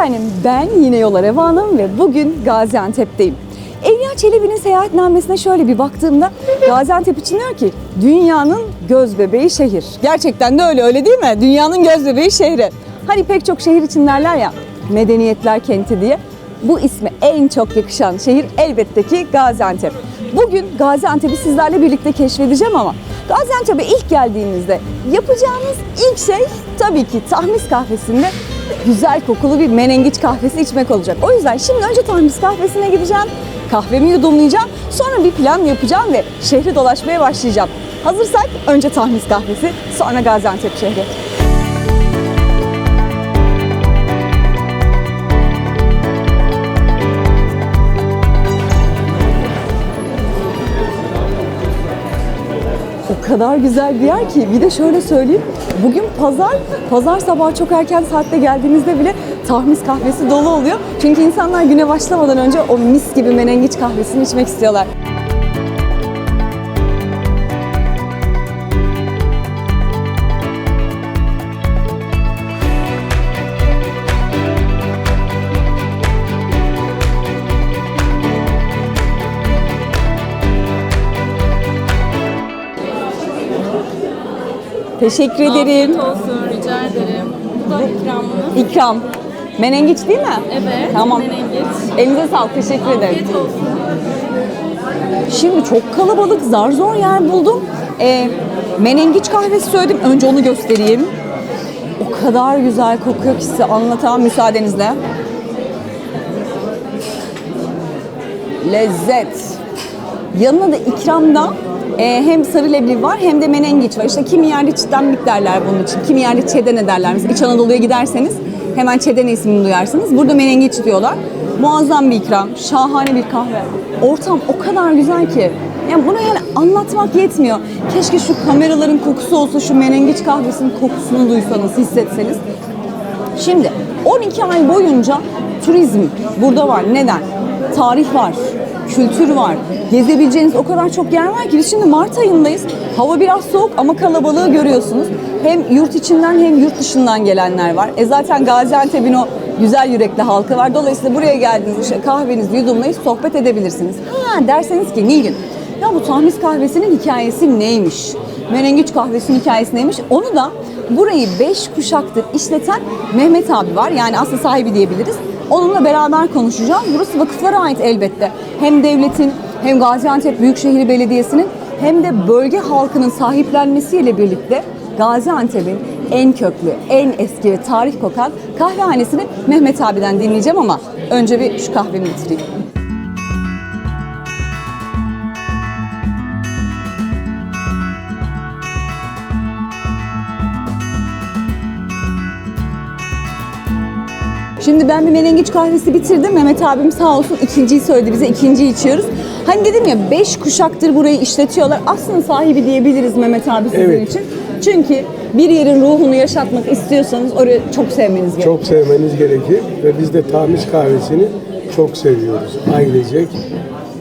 Efendim ben yine Yola Reva Hanım ve bugün Gaziantep'teyim. Evliya Çelebi'nin seyahatnamesine şöyle bir baktığımda Gaziantep için diyor ki dünyanın göz bebeği şehir. Gerçekten de öyle öyle değil mi? Dünyanın göz bebeği şehri. Hani pek çok şehir için derler ya medeniyetler kenti diye. Bu isme en çok yakışan şehir elbette ki Gaziantep. Bugün Gaziantep'i sizlerle birlikte keşfedeceğim ama Gaziantep'e ilk geldiğinizde yapacağınız ilk şey tabii ki Tahmis Kahvesi'nde güzel kokulu bir menengiç kahvesi içmek olacak. O yüzden şimdi önce Tahmis Kahvesi'ne gideceğim, kahvemi yudumlayacağım, sonra bir plan yapacağım ve şehri dolaşmaya başlayacağım. Hazırsak önce Tahmis Kahvesi, sonra Gaziantep şehri. O kadar güzel bir yer ki bir de şöyle söyleyeyim. Bugün pazar, pazar sabah çok erken saatte geldiğinizde bile tahmis kahvesi dolu oluyor. Çünkü insanlar güne başlamadan önce o mis gibi menengiç kahvesini içmek istiyorlar. Teşekkür ederim. Afiyet olsun, rica ederim. Bu da ikramınız. İkram. Menengiç değil mi? Evet, Tamam. menengiç. Elinize sağlık. Teşekkür ederim. Afiyet olsun. Şimdi çok kalabalık, zar zor yer buldum. Ee, menengiç kahvesi söyledim. Önce onu göstereyim. O kadar güzel kokuyor ki size anlatamam müsaadenizle. Lezzet. Yanına da ikramda e, hem sarı leblebi var hem de menengiç var. İşte kimi yerde çitlembik derler bunun için. Kimi yerde çedene derler. Mesela İç Anadolu'ya giderseniz hemen çedene ismini duyarsınız. Burada menengiç diyorlar. Muazzam bir ikram, şahane bir kahve. Ortam o kadar güzel ki. Yani bunu yani anlatmak yetmiyor. Keşke şu kameraların kokusu olsa şu menengiç kahvesinin kokusunu duysanız, hissetseniz. Şimdi 12 ay boyunca turizm burada var. Neden? Tarih var, kültür var. Gezebileceğiniz o kadar çok yer var ki biz şimdi Mart ayındayız. Hava biraz soğuk ama kalabalığı görüyorsunuz. Hem yurt içinden hem yurt dışından gelenler var. E zaten Gaziantep'in o güzel yürekli halkı var. Dolayısıyla buraya geldiğinizde işte kahvenizi yudumlayıp sohbet edebilirsiniz. Ha derseniz ki Nilgün ya bu tahmis kahvesinin hikayesi neymiş? Menengiç kahvesinin hikayesi neymiş? Onu da burayı beş kuşaktır işleten Mehmet abi var. Yani aslında sahibi diyebiliriz. Onunla beraber konuşacağız. Burası vakıflara ait elbette. Hem devletin hem Gaziantep Büyükşehir Belediyesi'nin hem de bölge halkının sahiplenmesiyle birlikte Gaziantep'in en köklü, en eski ve tarih kokan kahvehanesini Mehmet abiden dinleyeceğim ama önce bir şu kahvemi bitireyim. Şimdi ben bir menengiç kahvesi bitirdim. Mehmet abim sağ olsun ikinciyi söyledi bize. ikinciyi içiyoruz. Hani dedim ya beş kuşaktır burayı işletiyorlar. Aslında sahibi diyebiliriz Mehmet abi sizin Evet. için. Çünkü bir yerin ruhunu yaşatmak istiyorsanız orayı çok sevmeniz gerekiyor. Çok sevmeniz gerekir ve biz de Tamis kahvesini çok seviyoruz. Ailecek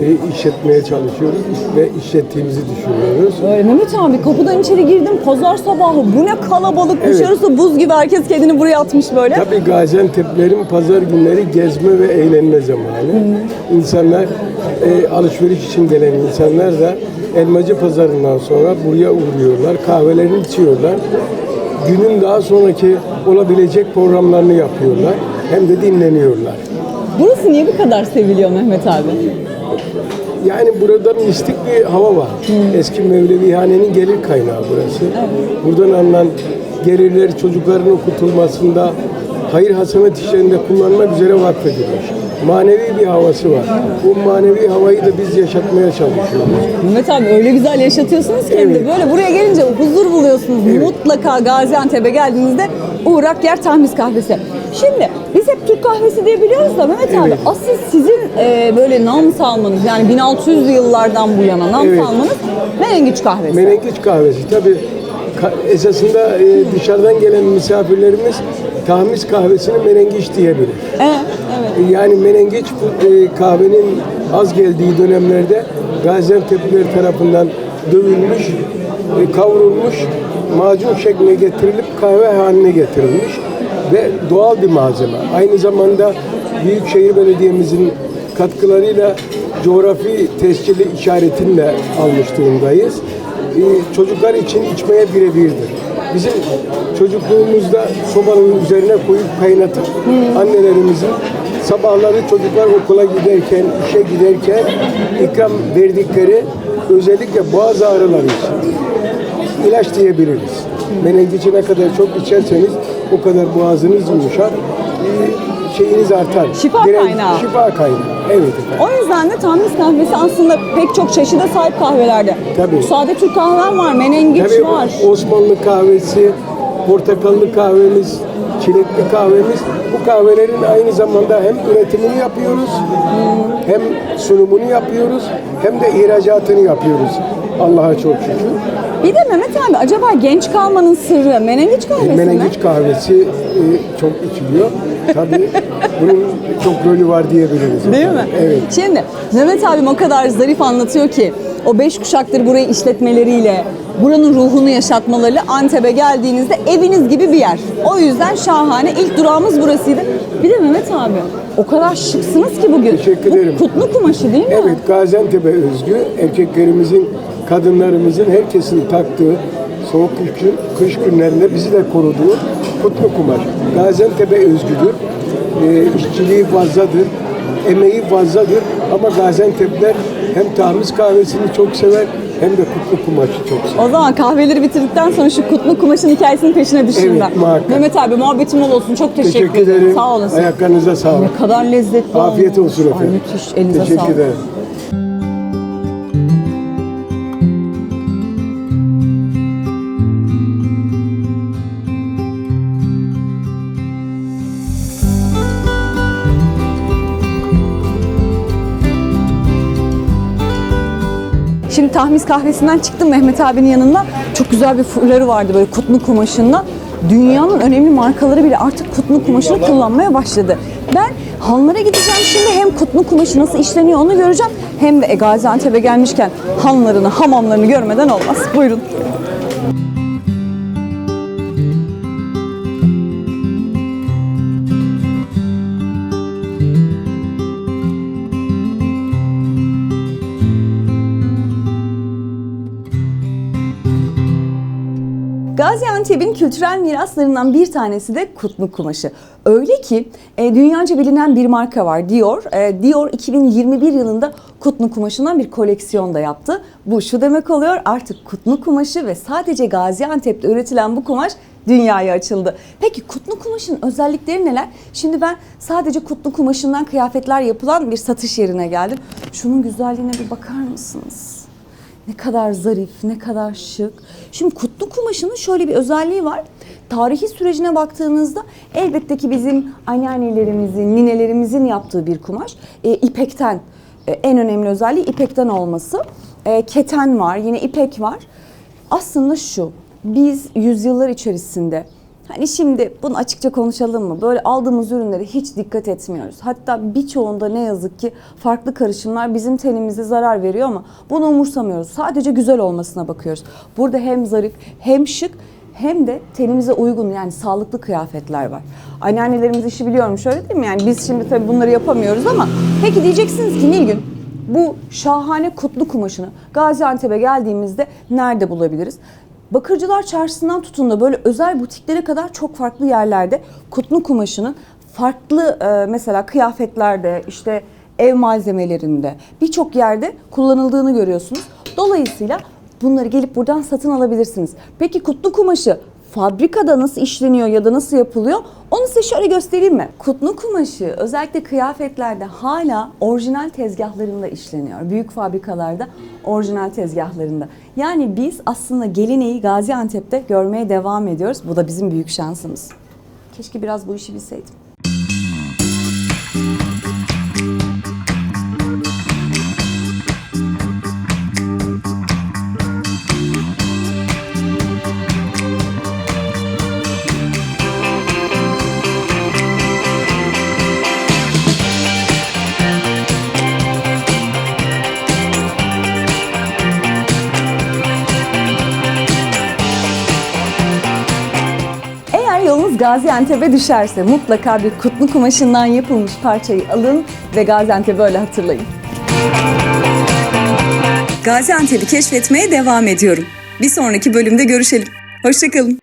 e, işletmeye çalışıyoruz ve işlettiğimizi düşünüyoruz. Öyle Mehmet abi kapıdan içeri girdim pazar sabahı bu ne kalabalık Evet. dışarısı buz gibi herkes kendini buraya atmış böyle. Tabii Gaziantep'lerin pazar günleri gezme ve eğlenme zamanı. İnsanlar e, alışveriş için gelen insanlar da Elmacı Pazarı'ndan sonra buraya uğruyorlar, kahvelerini içiyorlar. Günün daha sonraki olabilecek programlarını yapıyorlar. Hem de dinleniyorlar. Burası niye bu kadar seviliyor Mehmet abi? Yani burada mistik bir hava var. Eski Mevlevihane'nin gelir kaynağı burası. Buradan alınan gelirler çocukların okutulmasında, hayır hasenat işlerinde kullanmak üzere vakfedilmiş. Manevi bir havası var. Bu manevi havayı da biz yaşatmaya çalışıyoruz. Mehmet abi öyle güzel yaşatıyorsunuz ki Evet. böyle buraya gelince huzur buluyorsunuz. Mutlaka Gaziantep'e geldiğinizde uğrak yer tahmis kahvesi. Şimdi biz hep Türk kahvesi diye biliyoruz da Mehmet abi Evet. asıl sizin e, böyle nam salmanız yani 1600'lü yıllardan bu yana nam Evet. salmanız menengiç kahvesi. Menengiç kahvesi. Tabii esasında e, dışarıdan gelen misafirlerimiz tahmis kahvesini menengiç diyebilir. E, evet. Yani menengiç e, kahvenin az geldiği dönemlerde Gaziantep'liler tarafından dövülmüş, e, kavrulmuş, macun şekline getirilip kahve haline getirilmiş. ve doğal bir malzeme. Aynı zamanda Büyükşehir Belediye'mizin katkılarıyla coğrafi tescilli işaretinle almış durumdayız. Ee, çocuklar için içmeye birebirdir. Bizim çocukluğumuzda sobanın üzerine koyup kaynatıp annelerimizin sabahları çocuklar okula giderken, işe giderken ikram verdikleri özellikle boğaz ağrıları için ilaç diyebiliriz. Menengiçi ne kadar çok içerseniz o kadar boğazınız yumuşar, şeyiniz artar. Şifa kaynağı. Şifa kaynağı, evet efendim. O yüzden de Tamiz kahvesi aslında pek çok çeşide sahip kahvelerde. Tabii. Sade Türk kahvem var, menengiç Tabii var. Osmanlı kahvesi, portakallı kahvemiz, çilekli kahvemiz. Bu kahvelerin aynı zamanda hem üretimini yapıyoruz, hem sunumunu yapıyoruz, hem de ihracatını yapıyoruz. Allah'a çok şükür. Bir de Mehmet abi acaba genç kalmanın sırrı menengiç kahvesi mi? Menengiç kahvesi e, çok içiliyor. Tabii bunun çok rolü var diyebiliriz. Değil mi? Evet. Şimdi Mehmet abim o kadar zarif anlatıyor ki o beş kuşaktır burayı işletmeleriyle, buranın ruhunu yaşatmalarıyla Antep'e geldiğinizde eviniz gibi bir yer. O yüzden şahane. İlk durağımız burasıydı. Bir de Mehmet abi o kadar şıksınız ki bugün. Teşekkür Bu ederim. kutlu kumaşı değil mi? Evet, Gaziantep'e özgü erkeklerimizin, kadınlarımızın, herkesin taktığı soğuk kış, kış günlerinde bizi de koruduğu kutlu kumaş. Gaziantep'e özgüdür. Ee, işçiliği fazladır, emeği fazladır ama Gaziantep'ler hem tahmis kahvesini çok sever hem de kutlu kumaşı çok sever. O zaman kahveleri bitirdikten sonra şu kutlu kumaşın hikayesinin peşine düşeyim Evet, ben. muhakkak. Mehmet abi muhabbetin bol olsun. Çok teşekkür, Teşekkür ederim. Sağ olasın. Ayaklarınıza sağlık. Ne kadar lezzetli Afiyet olmuş. olsun efendim. Ay müthiş. Elinize Teşekkür sağlık. ederim. Şimdi tahmis kahvesinden çıktım Mehmet abinin yanında. Çok güzel bir fırları vardı böyle kutlu kumaşından. Dünyanın önemli markaları bile artık kutlu kumaşını kullanmaya başladı. Ben hanlara gideceğim şimdi hem kutlu kumaşı nasıl işleniyor onu göreceğim. Hem de Gaziantep'e gelmişken hanlarını, hamamlarını görmeden olmaz. Buyurun. Gaziantep'in kültürel miraslarından bir tanesi de kutlu kumaşı. Öyle ki e, dünyaca bilinen bir marka var Dior. E, Dior 2021 yılında kutlu kumaşından bir koleksiyon da yaptı. Bu şu demek oluyor artık kutlu kumaşı ve sadece Gaziantep'te üretilen bu kumaş dünyaya açıldı. Peki kutlu kumaşın özellikleri neler? Şimdi ben sadece kutlu kumaşından kıyafetler yapılan bir satış yerine geldim. Şunun güzelliğine bir bakar mısınız? Ne kadar zarif, ne kadar şık. Şimdi kutlu kumaşının şöyle bir özelliği var. Tarihi sürecine baktığınızda elbette ki bizim anneannelerimizin, ninelerimizin yaptığı bir kumaş. E, ipekten, e, en önemli özelliği ipekten olması. E, keten var, yine ipek var. Aslında şu, biz yüzyıllar içerisinde Hani şimdi bunu açıkça konuşalım mı? Böyle aldığımız ürünlere hiç dikkat etmiyoruz. Hatta birçoğunda ne yazık ki farklı karışımlar bizim tenimize zarar veriyor ama bunu umursamıyoruz. Sadece güzel olmasına bakıyoruz. Burada hem zarif hem şık hem de tenimize uygun yani sağlıklı kıyafetler var. Anneannelerimiz işi biliyormuş öyle değil mi? Yani biz şimdi tabii bunları yapamıyoruz ama peki diyeceksiniz ki Nilgün bu şahane kutlu kumaşını Gaziantep'e geldiğimizde nerede bulabiliriz? Bakırcılar Çarşısı'ndan tutun da böyle özel butiklere kadar çok farklı yerlerde kutlu kumaşının farklı e, mesela kıyafetlerde işte ev malzemelerinde birçok yerde kullanıldığını görüyorsunuz. Dolayısıyla bunları gelip buradan satın alabilirsiniz. Peki kutlu kumaşı fabrikada nasıl işleniyor ya da nasıl yapılıyor? Onu size şöyle göstereyim mi? Kutlu kumaşı özellikle kıyafetlerde hala orijinal tezgahlarında işleniyor. Büyük fabrikalarda orijinal tezgahlarında. Yani biz aslında geleneği Gaziantep'te görmeye devam ediyoruz. Bu da bizim büyük şansımız. Keşke biraz bu işi bilseydim. Gaziantep'e düşerse mutlaka bir kutlu kumaşından yapılmış parçayı alın ve Gaziantep'i öyle hatırlayın. Gaziantep'i keşfetmeye devam ediyorum. Bir sonraki bölümde görüşelim. Hoşçakalın.